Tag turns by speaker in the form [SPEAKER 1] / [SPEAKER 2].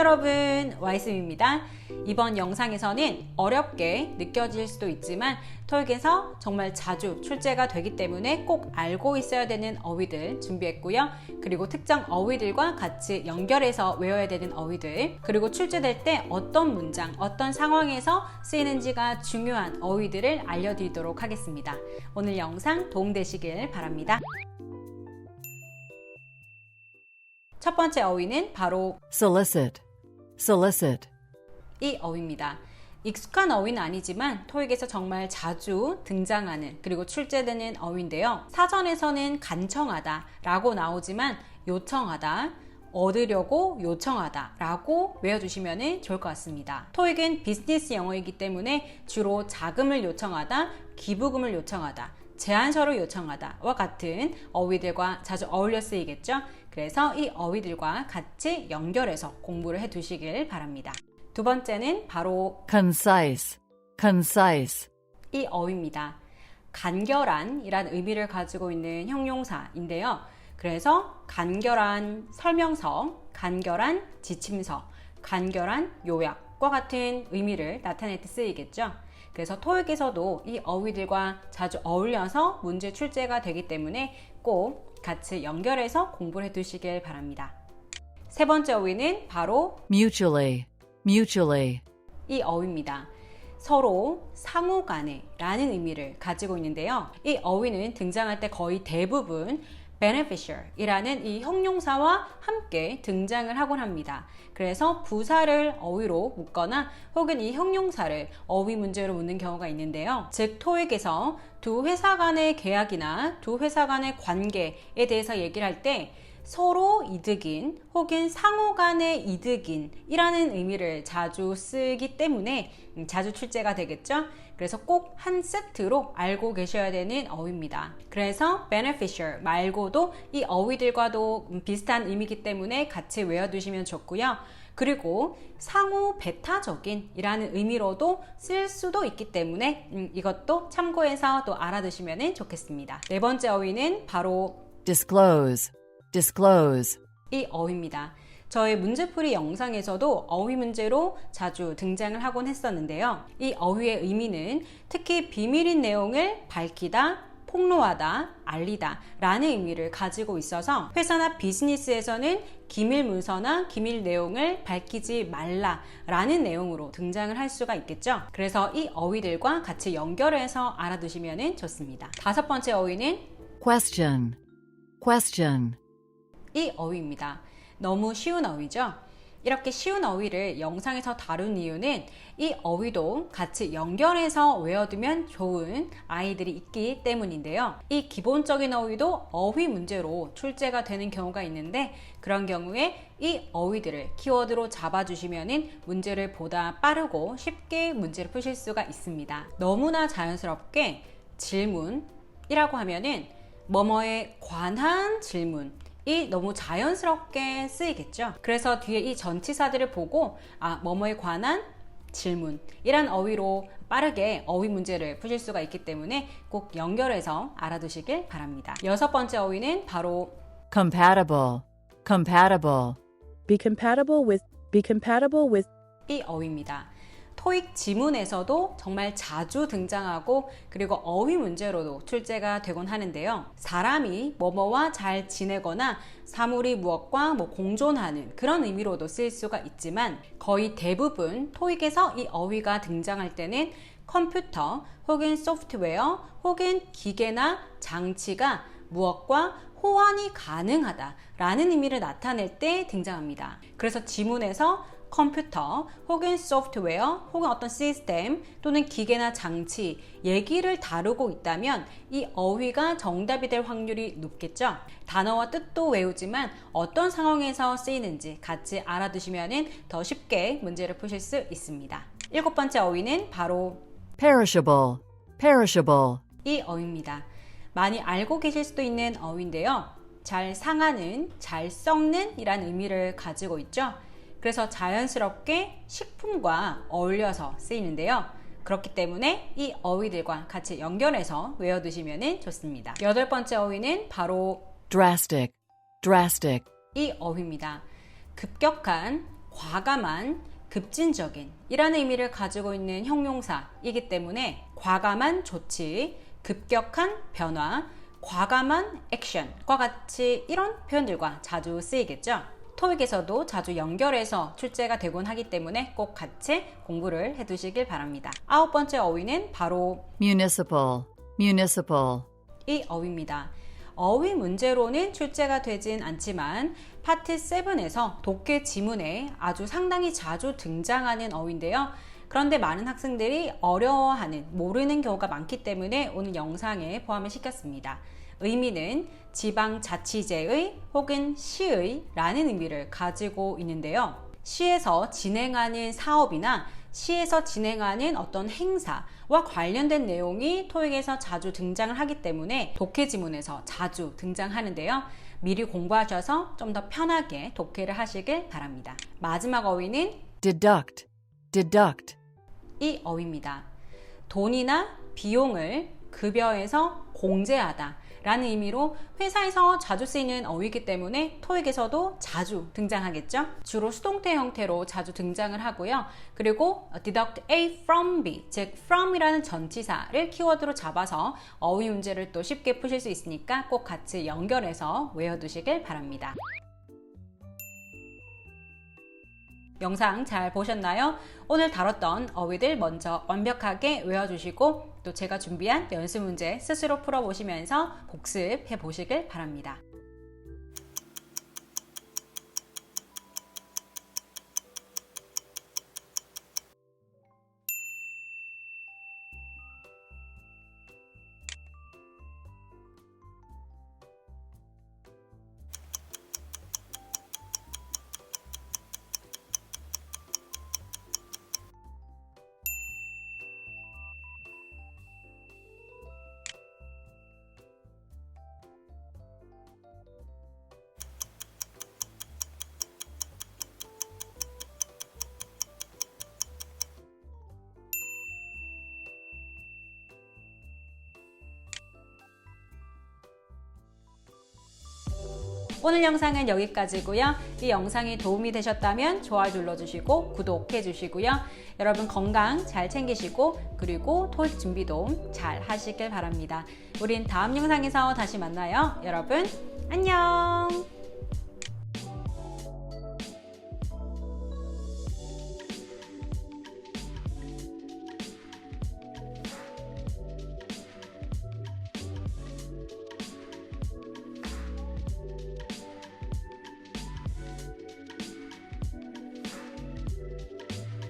[SPEAKER 1] 여러분, 와이스입니다. 이번 영상에서는 어렵게 느껴질 수도 있지만 토익에서 정말 자주 출제가 되기 때문에 꼭 알고 있어야 되는 어휘들 준비했고요. 그리고 특정 어휘들과 같이 연결해서 외워야 되는 어휘들, 그리고 출제될 때 어떤 문장, 어떤 상황에서 쓰이는지가 중요한 어휘들을 알려드리도록 하겠습니다. 오늘 영상 도움되시길 바랍니다. 첫 번째 어휘는 바로
[SPEAKER 2] solicit, solicit,
[SPEAKER 1] 이 어휘입니다. 익숙한 어휘는 아니지만 토익에서 정말 자주 등장하는 그리고 출제되는 어휘인데요. 사전에서는 간청하다 라고 나오지만 요청하다, 얻으려고 요청하다 라고 외워두시면 좋을 것 같습니다. 토익은 비즈니스 영어이기 때문에 주로 자금을 요청하다, 기부금을 요청하다, 제안서를 요청하다와 같은 어휘들과 자주 어울려 쓰이겠죠. 그래서 이 어휘들과 같이 연결해서 공부를 해 두시길 바랍니다. 두 번째는 바로
[SPEAKER 2] concise, concise,
[SPEAKER 1] 이 어휘입니다. 간결한 이란 의미를 가지고 있는 형용사인데요. 그래서 간결한 설명서, 간결한 지침서, 간결한 요약과 같은 의미를 나타낼 때 쓰이겠죠. 그래서 토익에서도 이 어휘들과 자주 어울려서 문제 출제가 되기 때문에 꼭 같이 연결해서 공부를 해 두시길 바랍니다. 세 번째 어휘는 바로
[SPEAKER 2] mutually, mutually,
[SPEAKER 1] 이 어휘입니다. 서로 상호 간에 라는 의미를 가지고 있는데요. 이 어휘는 등장할 때 거의 대부분 beneficial 이라는 이 형용사와 함께 등장을 하곤 합니다. 그래서 부사를 어휘로 묻거나 혹은 이 형용사를 어휘 문제로 묻는 경우가 있는데요. 즉, 토익에서 두 회사 간의 계약이나 두 회사 간의 관계에 대해서 얘기를 할때 서로 이득인 혹은 상호 간의 이득인 이라는 의미를 자주 쓰기 때문에 음, 자주 출제가 되겠죠. 그래서 꼭 한 세트로 알고 계셔야 되는 어휘입니다. 그래서 beneficial 말고도 이 어휘들과도 음, 비슷한 의미이기 때문에 같이 외워두시면 좋고요. 그리고 상호 배타적인 이라는 의미로도 쓸 수도 있기 때문에 음, 이것도 참고해서 또 알아두시면 좋겠습니다. 네 번째 어휘는 바로
[SPEAKER 2] disclose, disclose,
[SPEAKER 1] 이 어휘입니다. 저의 문제풀이 영상에서도 어휘 문제로 자주 등장을 하곤 했었는데요. 이 어휘의 의미는 특히 비밀인 내용을 밝히다, 폭로하다, 알리다 라는 의미를 가지고 있어서 회사나 비즈니스에서는 기밀 문서나 기밀 내용을 밝히지 말라 라는 내용으로 등장을 할 수가 있겠죠. 그래서 이 어휘들과 같이 연결해서 알아두시면 좋습니다. 다섯 번째 어휘는
[SPEAKER 2] question, question,
[SPEAKER 1] 이 어휘입니다. 너무 쉬운 어휘죠? 이렇게 쉬운 어휘를 영상에서 다룬 이유는 이 어휘도 같이 연결해서 외워두면 좋은 아이들이 있기 때문인데요. 이 기본적인 어휘도 어휘 문제로 출제가 되는 경우가 있는데 그런 경우에 이 어휘들을 키워드로 잡아주시면 문제를 보다 빠르고 쉽게 문제를 푸실 수가 있습니다. 너무나 자연스럽게 질문이라고 하면은 뭐뭐에 관한 질문 이 너무 자연스럽게 쓰이겠죠. 그래서 뒤에 이 전치사들을 보고 아 뭐뭐에 관한 질문 이란 어휘로 빠르게 어휘 문제를 푸실 수가 있기 때문에 꼭 연결해서 알아두시길 바랍니다. 여섯 번째 어휘는 바로
[SPEAKER 2] compatible, compatible,
[SPEAKER 3] be compatible with be compatible with
[SPEAKER 1] 이 어휘입니다. 토익 지문에서도 정말 자주 등장하고 그리고 어휘 문제로도 출제가 되곤 하는데요. 사람이 뭐뭐와 잘 지내거나 사물이 무엇과 뭐 공존하는 그런 의미로도 쓰일 수가 있지만 거의 대부분 토익에서 이 어휘가 등장할 때는 컴퓨터 혹은 소프트웨어 혹은 기계나 장치가 무엇과 호환이 가능하다라는 의미를 나타낼 때 등장합니다. 그래서 지문에서 컴퓨터 혹은 소프트웨어 혹은 어떤 시스템 또는 기계나 장치 얘기를 다루고 있다면 이 어휘가 정답이 될 확률이 높겠죠. 단어와 뜻도 외우지만 어떤 상황에서 쓰이는지 같이 알아두시면 더 쉽게 문제를 푸실 수 있습니다. 일곱 번째 어휘는 바로
[SPEAKER 2] perishable, perishable,
[SPEAKER 1] 이 어휘입니다. 많이 알고 계실 수도 있는 어휘인데요. 잘 상하는, 잘 썩는 이란 의미를 가지고 있죠. 그래서 자연스럽게 식품과 어울려서 쓰이는데요. 그렇기 때문에 이 어휘들과 같이 연결해서 외워두시면 좋습니다. 여덟 번째 어휘는 바로
[SPEAKER 2] drastic, drastic,
[SPEAKER 1] 이 어휘입니다. 급격한, 과감한, 급진적인 이라는 의미를 가지고 있는 형용사이기 때문에 과감한 조치, 급격한 변화, 과감한 액션과 같이 이런 표현들과 자주 쓰이겠죠. 토익에서도 자주 연결해서 출제가 되곤 하기 때문에 꼭 같이 공부를 해두시길 바랍니다. 아홉 번째 어휘는 바로
[SPEAKER 2] municipal, municipal,
[SPEAKER 1] 이 어휘입니다. 어휘 문제로는 출제가 되진 않지만 파트 7에서 독해 지문에 아주 상당히 자주 등장하는 어휘인데요. 그런데 많은 학생들이 어려워하는, 모르는 경우가 많기 때문에 오늘 영상에 포함을 시켰습니다. 의미는 지방자치제의 혹은 시의 라는 의미를 가지고 있는데요. 시에서 진행하는 사업이나 시에서 진행하는 어떤 행사와 관련된 내용이 토익에서 자주 등장을 하기 때문에 독해 지문에서 자주 등장하는데요. 미리 공부하셔서 좀 더 편하게 독해를 하시길 바랍니다. 마지막 어휘는
[SPEAKER 2] deduct, deduct,
[SPEAKER 1] 이 어휘입니다. 돈이나 비용을 급여에서 공제하다 라는 의미로 회사에서 자주 쓰이는 어휘이기 때문에 토익에서도 자주 등장하겠죠. 주로 수동태 형태로 자주 등장을 하고요. 그리고 deduct A from B, 즉 from이라는 전치사를 키워드로 잡아서 어휘 문제를 또 쉽게 푸실 수 있으니까 꼭 같이 연결해서 외워두시길 바랍니다. 영상 잘 보셨나요? 오늘 다뤘던 어휘들 먼저 완벽하게 외워주시고 또 제가 준비한 연습 문제 스스로 풀어보시면서 복습해 보시길 바랍니다. 오늘 영상은 여기까지고요. 이 영상이 도움이 되셨다면 좋아요 눌러주시고 구독해 주시고요. 여러분 건강 잘 챙기시고 그리고 토익 준비도 잘 하시길 바랍니다. 우린 다음 영상에서 다시 만나요. 여러분 안녕.